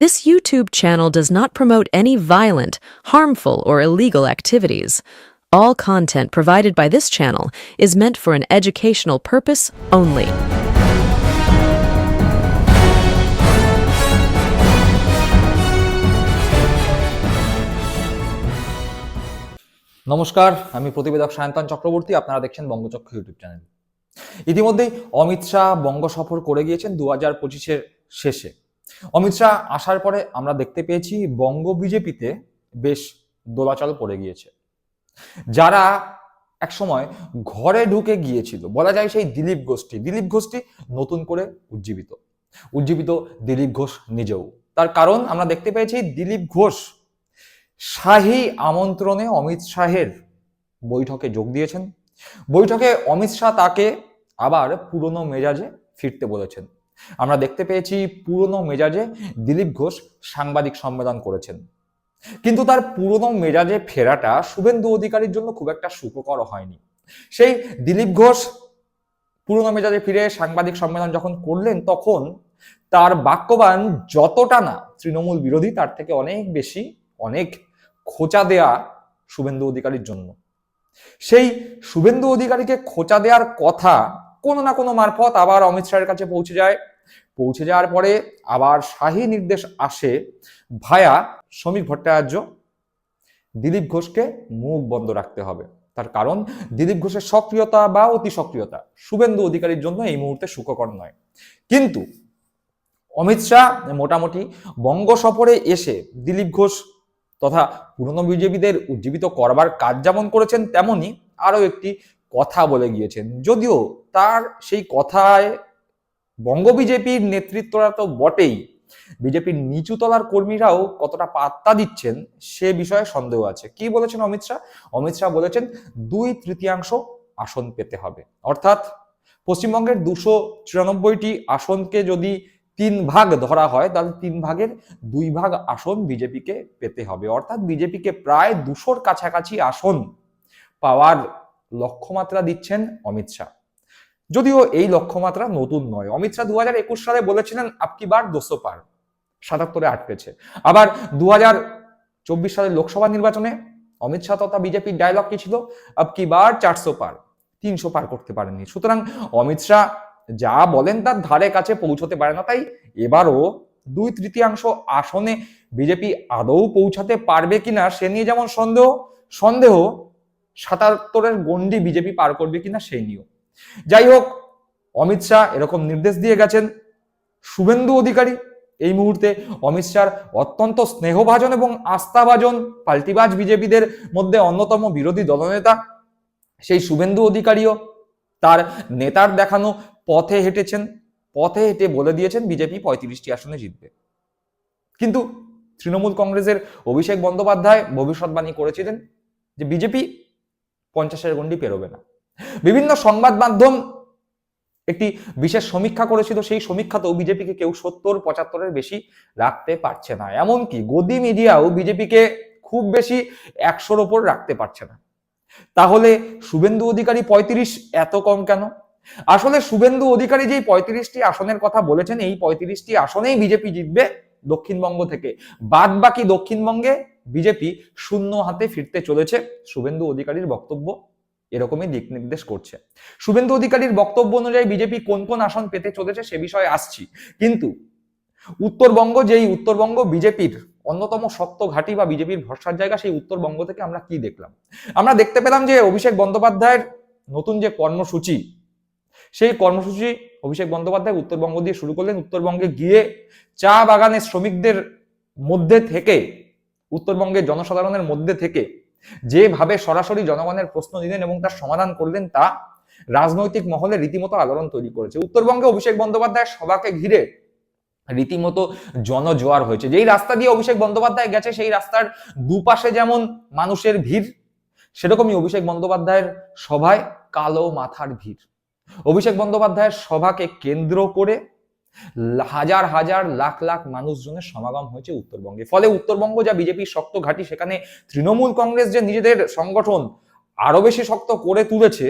This YouTube channel does not promote any violent, harmful, or illegal activities. All content provided by this channel is meant for an educational purpose only. নমস্কার আমি প্রতিবেদক সায়ন্তন চক্রবর্তী আপনারা দেখছেন বঙ্গচক্র YouTube channel ইতিমধ্যেই অমিত শাহ বঙ্গ সফর করে গিয়েছেন দু হাজার পঁচিশের শেষে অমিত শাহ আসার পরে আমরা দেখতে পেয়েছি বঙ্গ বিজেপিতে বেশ দোলাচল পড়ে গিয়েছে। যারা একসময় ঘরে ঢুকে গিয়েছিল, বলা যায় সেই দিলীপ গোষ্ঠী দিলীপ গোষ্ঠী নতুন করে উজ্জীবিত। উজ্জীবিত দিলীপ ঘোষ নিজেও। তার কারণ আমরা দেখতে পেয়েছি দিলীপ ঘোষ শাহী আমন্ত্রণে অমিত শাহের বৈঠকে যোগ দিয়েছেন। বৈঠকে অমিত শাহ তাকে আবার পুরনো মেজাজে ফিরতে বলেছেন। আমরা দেখতে পেয়েছি পুরনো মেজাজে দিলীপ ঘোষ সাংবাদিক সম্মেলন করেছেন। কিন্তু তার পুরনো মেজাজে ফেরাটা শুভেন্দু অধিকারীর জন্য খুব একটা সুখকর হয়নি। সেই দিলীপ ঘোষ পুরনো মেজাজে ফিরে সাংবাদিক সম্মেলন যখন করলেন, তখন তার বাক্যবান যতটা না তৃণমূল বিরোধী, তার থেকে অনেক বেশি, অনেক খোঁচা দেয়া শুভেন্দু অধিকারীর জন্য। সেই শুভেন্দু অধিকারীকে খোঁচা দেওয়ার কথা কোনো না কোনো মারফত আবার অমিত শাহের কাছে পৌঁছে যায়। পৌঁছে যাওয়ার পরে আবার শাহী নির্দেশ আসে ভায়া শ্রমিক ভট্টাচার্য, দিলীপ ঘোষকে মুখ বন্ধ রাখতে হবে। তার কারণ, দিলীপ ঘোষের সক্রিয়তা বা অতি সক্রিয়তা শুভেন্দু অধিকারীর জন্য এই মুহূর্তে সুখকর নয়। কিন্তু অমিত শাহ মোটামুটি বঙ্গ সফরে এসে দিলীপ ঘোষ তথা পুরনো বিজেপিদের উজ্জীবিত করবার কাজ যেমন করেছেন, তেমনি আরও একটি কথা বলে গিয়েছেন। যদিও তার সেই কথায় বঙ্গ বিজেপির নেতৃত্বরা তো বটেই। বিজেপির নিচু তলার কর্মীরাও কতটা পাত্তা দিচ্ছেন সে বিষয়ে সন্দেহ আছে। কি বলেছেন অমিত শাহ? অমিত শাহ বলেছেন, দুই তৃতীয়াংশ আসন পেতে হবে। অর্থাৎ পশ্চিমবঙ্গের দুশো চুরানব্বইটি আসনকে যদি তিন ভাগ ধরা হয়, তাহলে তিন ভাগের দুই ভাগ আসন বিজেপিকে পেতে হবে। অর্থাৎ বিজেপিকে প্রায় দুশোর কাছাকাছি আসন পাওয়ার লক্ষ্যমাত্রা দিচ্ছেন অমিত শাহ। যদিও এই লক্ষ্যমাত্রা নতুন নয়। অমিত শাহ দু হাজার একুশ সালে বলেছিলেন আপকি বার দুশো পার। সাতাত্তরে আটকেছে। আবার দু হাজার চব্বিশ সালের লোকসভা নির্বাচনে অমিত শাহ তথা বিজেপির ডায়লগ কি ছিল? আপকি বার চারশো পার। তিনশো পার করতে পারেননি। সুতরাং অমিত শাহ যা বলেন তার ধারে কাছে পৌঁছতে পারে না। তাই এবারও দুই তৃতীয়াংশ আসনে বিজেপি আদৌ পৌঁছাতে পারবে কিনা সে নিয়ে যেমন সন্দেহ সন্দেহ সাতাত্তরের গন্ডি বিজেপি পার করবে কিনা সেই নিয়েও। যাই হোক অমিত শাহ এরকম নির্দেশ দিয়ে গেছেন। শুভেন্দু অধিকারী, এই মুহূর্তে অমিত শাহর অত্যন্ত স্নেহভাজন এবং আস্থাভাজন পাল্টিবাজ বিজেপিদের মধ্যে অন্যতম বিরোধী দলনেতা। সেই শুভেন্দু অধিকারীও তার নেতার দেখানো পথে হেঁটেছেন। পথে হেঁটে বলে দিয়েছেন, বিজেপি পঁয়ত্রিশটি আসনে জিতবে। কিন্তু তৃণমূল কংগ্রেসের অভিষেক বন্দ্যোপাধ্যায় ভবিষ্যৎবাণী করেছিলেন যে, বিজেপি পঞ্চাশের গন্ডি পেরোবে না। বিভিন্ন সংবাদ মাধ্যম একটি বিশেষ সমীক্ষা করেছিল, সেই সমীক্ষাতেও বিজেপিকে কেউ সত্তর, পঁচাত্তরের বেশি রাখতে পারছে না। এমনকি গদি মিডিয়াও বিজেপিকে খুব বেশি একশোর ওপর রাখতে পারছে না। তাহলে শুভেন্দু অধিকারী পঁয়ত্রিশ এত কম কেন? আসলে শুভেন্দু অধিকারী যেই পঁয়ত্রিশটি আসনের কথা বলেছেন, এই পঁয়ত্রিশটি আসনেই বিজেপি জিতবে দক্ষিণবঙ্গ থেকে। বাদ বাকি দক্ষিণবঙ্গে বিজেপি শূন্য হাতে ফিরতে চলেছে শুভেন্দু অধিকারীর বক্তব্য। এরকমই দিক নির্দেশ করছে। শুভেন্দু অধিকারীর বক্তব্য অনুযায়ী বিজেপি কোন কোন আসন পেতে চলেছে সে বিষয়ে আসছি। কিন্তু উত্তরবঙ্গ যেই উত্তরবঙ্গ বিজেপির অন্যতম শক্ত ঘাঁটি বা বিজেপির ভরসার জায়গা, সেই উত্তরবঙ্গ থেকে আমরা কি দেখলাম? আমরা দেখতে পেলাম যে অভিষেক বন্দ্যোপাধ্যায়ের নতুন যে কর্মসূচি, সেই কর্মসূচি অভিষেক বন্দ্যোপাধ্যায় উত্তরবঙ্গ দিয়ে শুরু করলেন। উত্তরবঙ্গে গিয়ে চা বাগানের শ্রমিকদের মধ্যে থেকে, উত্তরবঙ্গের জনসাধারণের মধ্যে থেকে যেভাবে সরাসরি জনগণের প্রশ্ন দিলেন এবং তার সমাধান করলেন, তা রাজনৈতিক মহলে রীতিমতো আলোড়ন তৈরি করেছে। উত্তরবঙ্গে অভিষেক বন্দ্যোপাধ্যায়ের সভাকে ঘিরে রীতিমতো জনজোয়ার হয়েছে। যেই রাস্তা দিয়ে অভিষেক বন্দ্যোপাধ্যায় গেছে, সেই রাস্তার দুপাশে যেমন মানুষের ভিড়, সেরকমই অভিষেক বন্দ্যোপাধ্যায়ের সভায় কালো মাথার ভিড়। অভিষেক বন্দ্যোপাধ্যায়ের সভাকে কেন্দ্র করে হাজার হাজার লাখ লাখ মানুষজনের সমাগম হয়েছে উত্তরবঙ্গে। ফলে উত্তরবঙ্গ যা বিজেপির শক্ত ঘাঁটি, সেখানে তৃণমূল কংগ্রেস যে নিজেদের সংগঠন আরও বেশি শক্ত করে তুলেছে,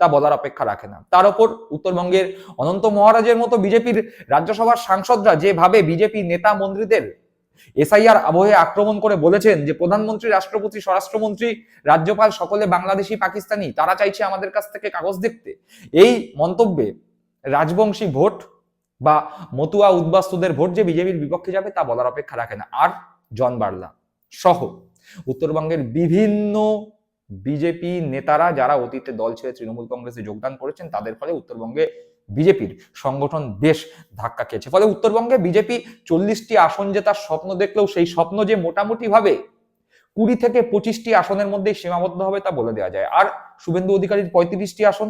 তা বলার অপেক্ষা রাখে না। তার উপর উত্তরবঙ্গের অনন্ত মহারাজের মতো বিজেপির রাজ্যসভার সাংসদরা যেভাবে বিজেপি নেতা মন্ত্রীদের এসআইআর আবহে আক্রমণ করে বলেছেন যে, প্রধানমন্ত্রী, রাষ্ট্রপতি, স্বরাষ্ট্রমন্ত্রী, রাজ্যপাল সকলে বাংলাদেশি, পাকিস্তানি, তারা চাইছে আমাদের কাছ থেকে কাগজ দেখতে। এই মন্তব্যে রাজবংশী ভোট বা মতুয়া উদ্বাস্তুদের ভোট যে বিজেপির বিপক্ষে যাবে তা বলার অপেক্ষা রাখে না। আর জন বার্লা সহ উত্তরবঙ্গের বিভিন্ন বিজেপি নেতারা যারা অতীতে দল ছেড়ে তৃণমূল কংগ্রেসে যোগদান করেছেন, তাদের ফলে উত্তরবঙ্গে বিজেপির সংগঠন বেশ ধাক্কা খেয়েছে। ফলে উত্তরবঙ্গে বিজেপি চল্লিশটি আসন জেতার স্বপ্ন দেখলেও সেই স্বপ্ন যে মোটামুটি ভাবে কুড়ি থেকে পঁচিশটি আসনের মধ্যেই সীমাবদ্ধ হবে তা বলে দেওয়া যায়। আর শুভেন্দু অধিকারীর পঁয়ত্রিশটি আসন।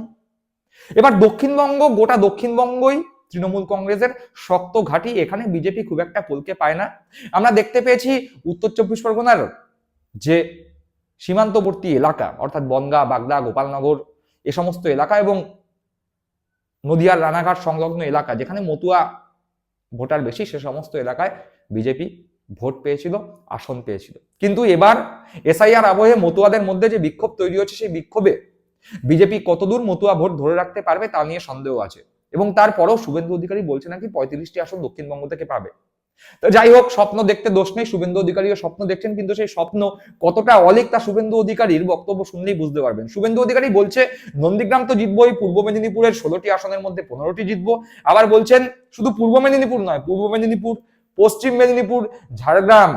এবার দক্ষিণবঙ্গ, গোটা দক্ষিণবঙ্গই তৃণমূল কংগ্রেসের শক্ত ঘাঁটি, এখানে বিজেপি খুব একটা পলকে পায় না। আমরা দেখতে পেয়েছি উত্তর চব্বিশ পরগনার যে সীমান্তবর্তী এলাকা, অর্থাৎ বনগা, বাগদা, গোপালনগর, এ সমস্ত এলাকা এবং নদিয়ার রানাঘাট সংলগ্ন এলাকা, যেখানে মতুয়া ভোটার বেশি, সে সমস্ত এলাকায় বিজেপি ভোট পেয়েছিল, আসন পেয়েছিল। কিন্তু এবার এসআইআর আবহে মতুয়াদের মধ্যে যে বিক্ষোভ তৈরি হচ্ছে, সেই বিক্ষোভে বিজেপি কতদূর মতুয়া ভোট ধরে রাখতে পারবে তা নিয়ে সন্দেহ আছে। এবং তারপরেও শুভেন্দু অধিকারী বলছে নাকি পঁয়ত্রিশটি আসন দক্ষিণবঙ্গ থেকে পাবে। তো যাই হোক, স্বপ্ন দেখতে দোষ নেই, শুভেন্দু অধিকারীও স্বপ্ন দেখছেন, কিন্তু সেই স্বপ্ন কতটা অলিক তা শুভেন্দু অধিকারীর বক্তব্য শুনলেই বুঝতে পারবেন। শুভেন্দু অধিকারী বলছে, নন্দীগ্রাম তো জিতবই, পূর্ব মেদিনীপুরের ষোলোটি আসনের মধ্যে পনেরোটি জিতবো। আবার বলছেন, শুধু পূর্ব মেদিনীপুর নয়, পূর্ব মেদিনীপুর, পশ্চিম মেদিনীপুর, ঝাড়গ্রাম,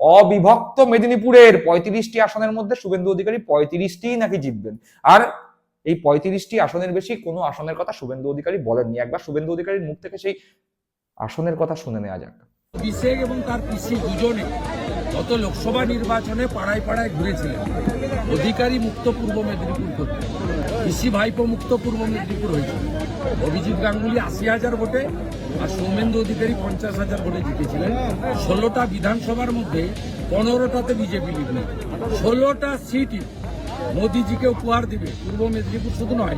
অবিভক্ত মেদিনীপুরের পঁয়ত্রিশটি আসনের মধ্যে শুভেন্দু অধিকারী পঁয়ত্রিশটি নাকি জিতবেন। আর এই পঁয়ত্রিশটি আসনের বেশি কোনো আসনের কথা শুভেন্দু অধিকারী বলেননি। একবার শুভেন্দু অধিকারীর মুখ থেকে সেই আসনের কথা শুনে নেওয়া যাক। এবং তার পিসি দুজনে গত লোকসভা নির্বাচনে পাড়ায় পাড়ায় ঘুরেছিলেন। অধিকারী মুক্ত পূর্ব মেদিনীপুর করতে। পিসি ভাইপো মুক্ত পূর্ব মেদিনীপুর হয়েছিল অভিজিৎ গাঙ্গুলি আশি হাজার ভোটে আর সৌমেন্দু অধিকারী পঞ্চাশ হাজার ভোটে জিতেছিলেন। ষোলোটা বিধানসভার মধ্যে পনেরোটাতে বিজেপি লিড ষোলোটা সিটই মোদিজিকে উপহার দিবে। পূর্ব মেদিনীপুর শুধু নয়,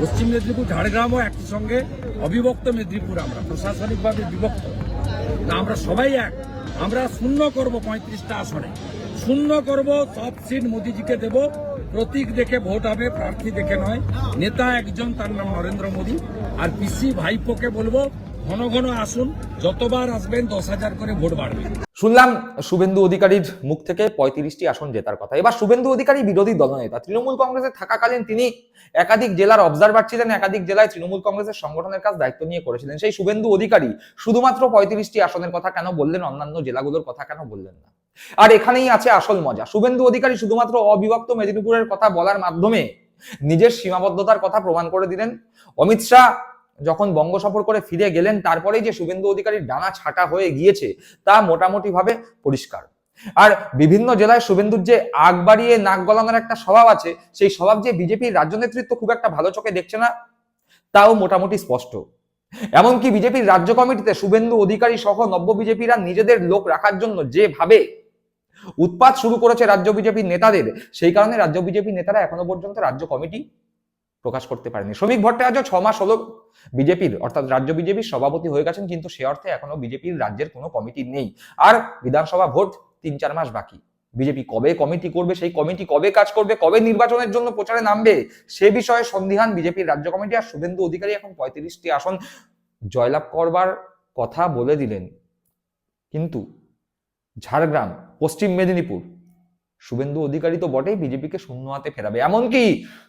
পশ্চিম মেদিনীপুর ঝাড়গ্রামও একই সঙ্গে অবিভক্ত মেদিনীপুর আমরা। প্রশাসনিকভাবে বিভক্ত। আমরা সবাই এক। আমরা শূন্য করব পঁয়ত্রিশটা আসনে। শূন্য করব, সব সিট মোদিজিকে দেব। প্রতীক দেখে ভোট হবে, প্রার্থী দেখে নয়। নেতা একজন, তার নাম নরেন্দ্র মোদী। আর পিসি ভাইপোকে বলব, ঘন ঘন আসুন। যতবার আসবেন দশ হাজার করে ভোট বাড়বে। শুনলাম শুভেন্দু অধিকারীর মুখ থেকে পঁয়ত্রিশটি আসন জেতার কথা। এবার শুভেন্দু অধিকারী বিরোধী দলনেতা। তৃণমূল কংগ্রেসে থাকাকালীন তিনি একাধিক জেলার অবজারভার ছিলেন, একাধিক জেলায় তৃণমূল কংগ্রেসের সংগঠনের কাজ দায়িত্ব নিয়ে করেছিলেন। সেই শুভেন্দু অধিকারী শুধুমাত্র পঁয়ত্রিশটি আসনের কথা কেন বললেন, অন্যান্য জেলাগুলোর কথা কেন বললেন না? আর এখানেই আছে আসল মজা। শুভেন্দু অধিকারী শুধুমাত্র অবিভক্ত মেদিনীপুরের কথা বলার মাধ্যমে নিজের সীমাবদ্ধতার কথা প্রমাণ করে দিলেন। অমিত শাহ যখন বঙ্গ সফর করে ফিরে গেলেন, তারপরেই যে শুভেন্দু অধিকারীর ডানা ছাটা হয়ে গিয়েছে, তা মোটামুটি ভাবে পরিষ্কার। আর বিভিন্ন জেলায় শুভেন্দুর যে আগ বাড়িয়ে নাক গলানোর একটা স্বভাব আছে, সেই স্বভাব যে বিজেপির রাজ্য নেতৃত্ব খুব একটা ভালো চোখে দেখছে না, তাও মোটামুটি স্পষ্ট। এমনকি বিজেপির রাজ্য কমিটিতে শুভেন্দু অধিকারী সহ নব্য বিজেপিরা নিজেদের লোক রাখার জন্য যেভাবে উৎপাত শুরু করেছে রাজ্য বিজেপির নেতাদের, সেই কারণে রাজ্য বিজেপির নেতারা এখনও পর্যন্ত রাজ্য কমিটি প্রকাশ করতে পারেনি। শ্রমিক ভট্টাচার্য ছ মাস হলো বিজেপির, অর্থাৎ রাজ্য বিজেপির সভাপতি হয়ে গেছেন, কিন্তু সে অর্থে এখনও বিজেপির রাজ্যের কোনো কমিটি নেই। আর বিধানসভা ভোট তিন চার মাস বাকি। বিজেপি কবে কমিটি করবে, সেই কমিটি কবে কাজ করবে, কবে নির্বাচনের জন্য প্রচারে নামবে, সে বিষয়ে সন্দিহান বিজেপির রাজ্য কমিটি আর শুভেন্দু অধিকারী এখন পঁয়ত্রিশটি আসন জয়লাভ করবার কথা বলে দিলেন। কিন্তু ঝাড়গ্রাম, পশ্চিম মেদিনীপুর শুভেন্দু অধিকারী তো বটেই বিজেপিকে শূন্য হাতে ফেরাবে। এমনকি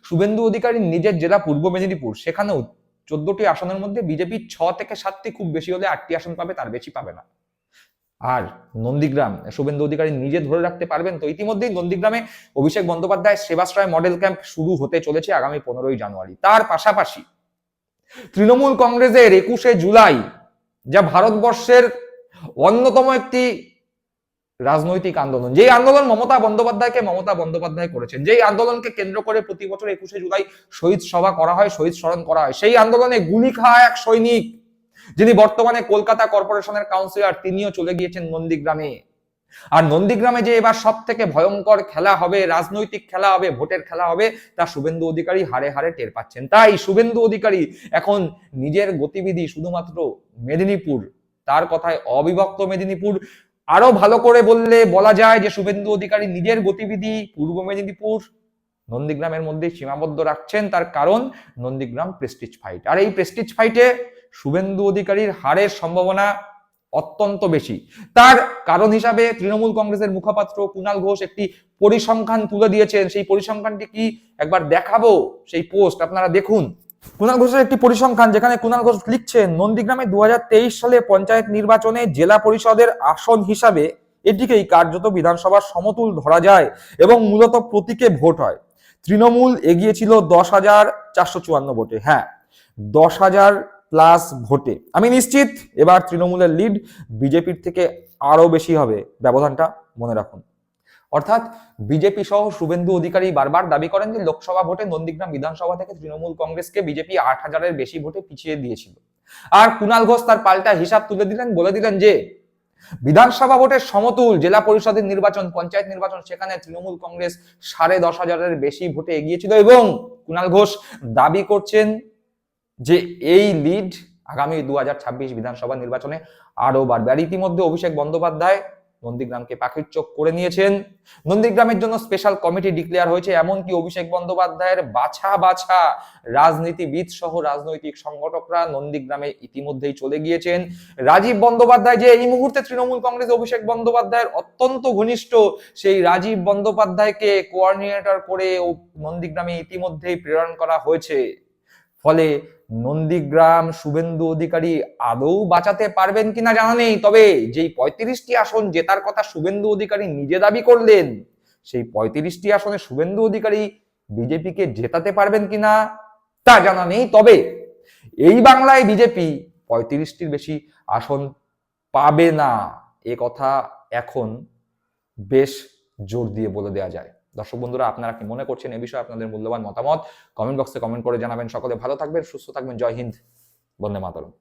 শুভেন্দু অধিকারী নিজের জেলা পূর্ব মেদিনীপুর, সেখানেও চোদ্দটি আসনের মধ্যে বিজেপি ছ থেকে সাতটি খুব বেশি হলে আটটি আসন পাবে, তার বেশি পাবে না। আর নন্দীগ্রাম, শুভেন্দু অধিকারী নিজে ধরে রাখতে পারবেন তো ইতিমধ্যেই নন্দীগ্রামে অভিষেক বন্দ্যোপাধ্যায় সেবাশ্রয় মডেল ক্যাম্প শুরু হতে চলেছে আগামী পনেরোই জানুয়ারি। তার পাশাপাশি তৃণমূল কংগ্রেসের একুশে জুলাই, যা ভারতবর্ষের অন্যতম একটি রাজনৈতিক আন্দোলন। যেই আন্দোলন মমতা বন্দ্যোপাধ্যায়কে মমতা বন্দ্যোপাধ্যায় করেছেন, যেই আন্দোলনকে কেন্দ্র করে প্রতি বছর একুশে জুলাই শহীদ সভা করা হয়, শহীদ স্মরণ করা হয়, সেই আন্দোলনে গুলি খাওয়া এক সৈনিক, যিনি বর্তমানে কলকাতা কর্পোরেশনের কাউন্সিলর, তিনিও চলে গিয়েছেন নন্দীগ্রামে। আর নন্দীগ্রামে যে এবার সব থেকে ভয়ঙ্কর খেলা হবে, রাজনৈতিক খেলা হবে, ভোটের খেলা হবে, তা শুভেন্দু অধিকারী হারে হারে টের পাচ্ছেন। তাই শুভেন্দু অধিকারী এখন নিজের গতিবিধি শুধুমাত্র মেদিনীপুর, তার কথায় অবিভক্ত মেদিনীপুর আরও ভালো করে বললে বলা যায় যে শুভেন্দু অধিকারী নিজের গতিবিধি পূর্ব মেদিনীপুর, নন্দীগ্রামের মধ্যে সীমাবদ্ধ রাখছেন তার কারণ নন্দীগ্রাম প্রেস্টিজ ফাইট আর এই প্রেস্টিজ ফাইটে শুভেন্দু অধিকারীর হারের সম্ভাবনা অত্যন্ত বেশি। তার কারণ হিসাবে তৃণমূল কংগ্রেসের মুখপাত্র কুণাল ঘোষ একটি পরিসংখ্যান তুলে দিয়েছেন। সেই পরিসংখ্যানটি কি একবার দেখাবো? সেই পোস্ট আপনারা দেখুন। কুণাল ঘোষের একটি পরিসংখ্যান যেখানে কুণাল ঘোষ লিখছেন, নন্দীগ্রামে দু সালে পঞ্চায়েত নির্বাচনে জেলা পরিষদের আসন হিসাবে এটিকেই কার্যত বিধানসভার সমতুল ধরা যায় এবং মূলত প্রতীকে ভোট হয়। তৃণমূল এগিয়েছিল দশ হাজার চারশো চুয়ান্ন ভোটে। হ্যাঁ দশ হাজার প্লাস ভোটে। আমি নিশ্চিত এবার তৃণমূলের লিড বিজেপির থেকে আরও বেশি হবে। ব্যবধানটা মনে রাখুন। অর্থাৎ বিজেপি সহ শুভেন্দু অধিকারী বারবার দাবি করেন যে লোকসভা ভোটে নন্দীগ্রাম বিধানসভা থেকে তৃণমূল কংগ্রেসকে বিজেপি আট হাজারের বেশি ভোটে পিছিয়ে দিয়েছিল। আর কুণাল ঘোষ তার পাল্টা হিসাব তুলে দিলেন, বলে দিলেন যে বিধানসভা ভোটের সমতুল জেলা পরিষদের নির্বাচন, পঞ্চায়েত নির্বাচন, সেখানে তৃণমূল কংগ্রেস সাড়ে দশ হাজারের বেশি ভোটে এগিয়েছিল এবং কুণাল ঘোষ দাবি করছেন যে এই লিড আগামী দু হাজার ছাব্বিশ বিধানসভা নির্বাচনে আরও বাড়বে। আর ইতিমধ্যে অভিষেক বন্দ্যোপাধ্যায় নন্দীগ্রামকে পাখির চোখ করে নিয়েছেন। নন্দীগ্রামের জন্য স্পেশাল কমিটি ডিক্লেয়ার হয়েছে, এমনকি অভিষেক বন্দ্যোপাধ্যায়ের বাছা বাছা রাজনীতিবিদ সহ রাজনৈতিক সংগঠকরা নন্দীগ্রামে ইতিমধ্যেই চলে গিয়েছেন। রাজীব বন্দ্যোপাধ্যায় যে এই মুহূর্তে তৃণমূল কংগ্রেস অভিষেক বন্দ্যোপাধ্যায়ের অত্যন্ত ঘনিষ্ঠ, সেই রাজীব বন্দ্যোপাধ্যায়কে কোঅর্ডিনেটর করে নন্দীগ্রামে ইতিমধ্যেই প্রেরণ করা হয়েছে। ফলে নন্দীগ্রাম শুভেন্দু অধিকারী আদৌ বাঁচাতে পারবেন কিনা জানা নেই, তবে যেই পঁয়ত্রিশটি আসন জেতার কথা শুভেন্দু অধিকারী নিজে দাবি করলেন, সেই পঁয়ত্রিশটি আসনে শুভেন্দু অধিকারী বিজেপিকে জেতাতে পারবেন কিনা তা জানা নেই, তবে এই বাংলায় বিজেপি পঁয়ত্রিশটির বেশি আসন পাবে না, এ কথা এখন বেশ জোর দিয়ে বলে দেওয়া যায়। দর্শক বন্ধুরা, আপনারা কি মনে করছেন এ বিষয়ে আপনাদের মূল্যবান মতামত? কমেন্ট বক্সে কমেন্ট করে জানাবেন। সকলে ভালো থাকবেন, সুস্থ থাকবেন। জয় হিন্দ, বন্দে মাতরম।